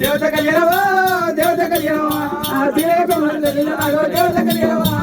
దేవత కళ్యాణమా దేవత కళ్యాణమా దేవత కళ్యాణమా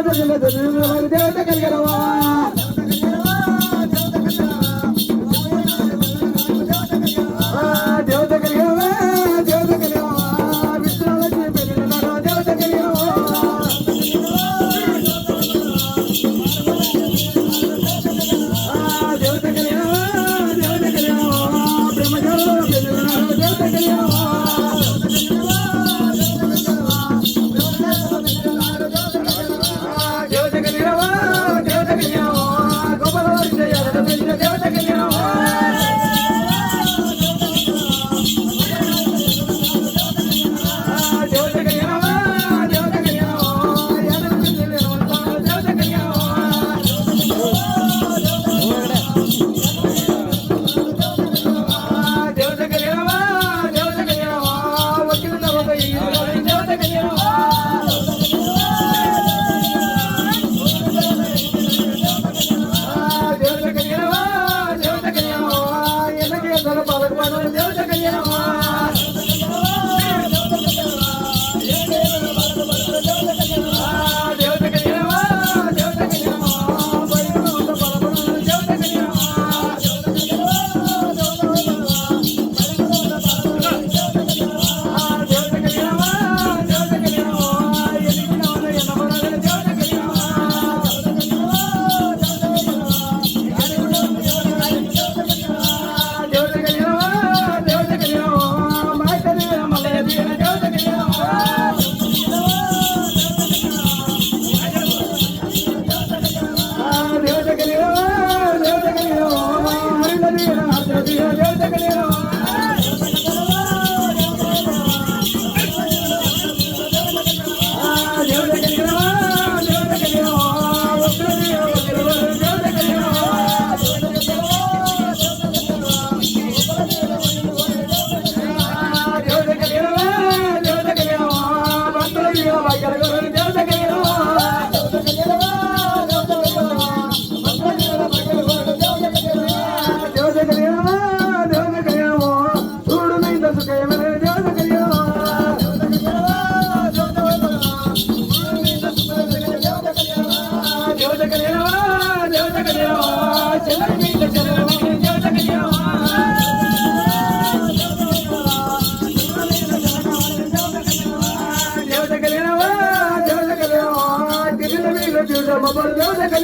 దేవత కలిగిన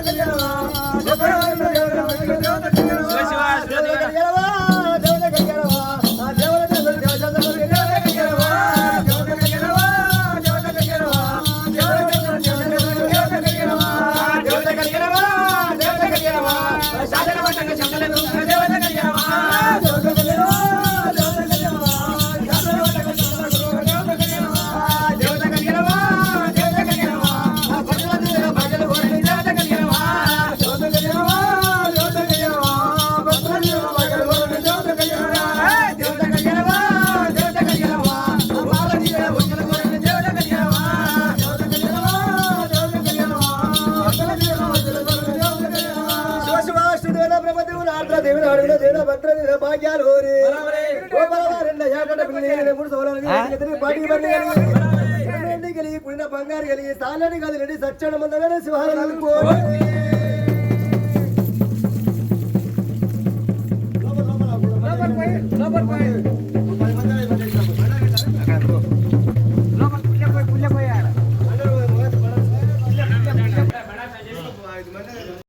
ప్రజల பாடி குளிர பங்காறு சச்சனம் வந்தவன சிவாரன் போய்